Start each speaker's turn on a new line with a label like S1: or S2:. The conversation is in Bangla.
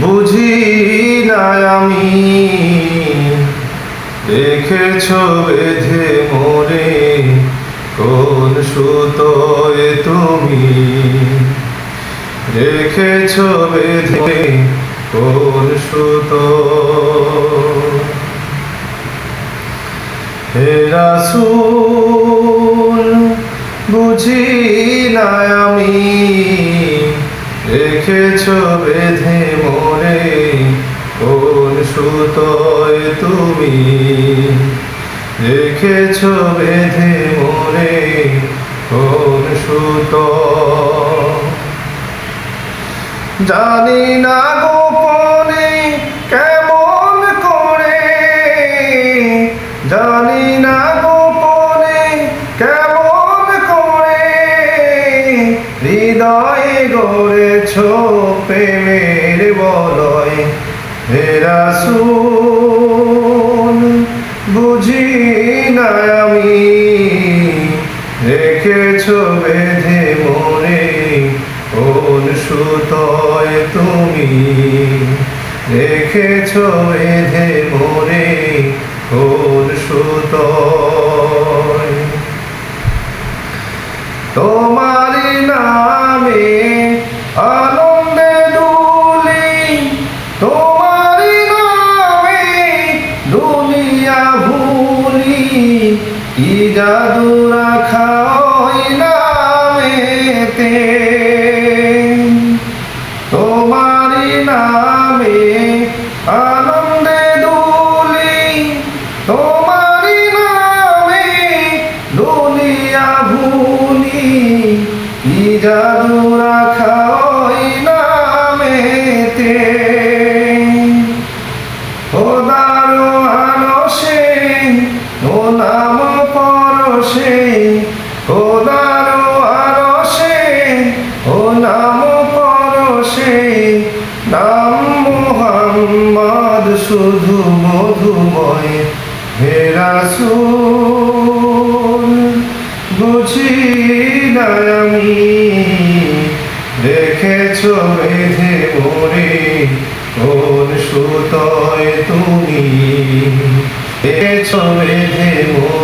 S1: বুঝি না আমি। দেখেছ বেঁধে মোরে কোন সুতোয় তুমি? রেখেছ বেঁধে কোন সুতো? হে রাসূল বুঝি না আমি। রেখেছ বেঁধে মনে কোন সুতোয় তুমি। রেখেছ বেঁধে মনে কোন সুতো। জানি না গোপনে কেমন করে। জানি না গোপনে কেমন গড়েছ প্রেমের বলয়। হে রাসূল, বুঝি না আমি। রেখেছ বেঁধে মনে কোন সুতয় তুমি। রেখেছ বেঁধে মনে কোন সুতোয়। তোমারি নামে কি জাদু রাখা ওই তোমারি নামে আনন্দে দুলি তোমারি নামে দুনিয়া ভুলি। কি জাদু রাখা ওই নামেতে? আনসে ও পরশে খোদার আনসে ও নাম পরশে, নাম মোহাম্মদ শুধু মধুময়, হে রাসূল, বুঝি না রেখেছ বেঁধে মোরে কোন সুতোয় তুমি? রেখেছ বেঁধে মোরে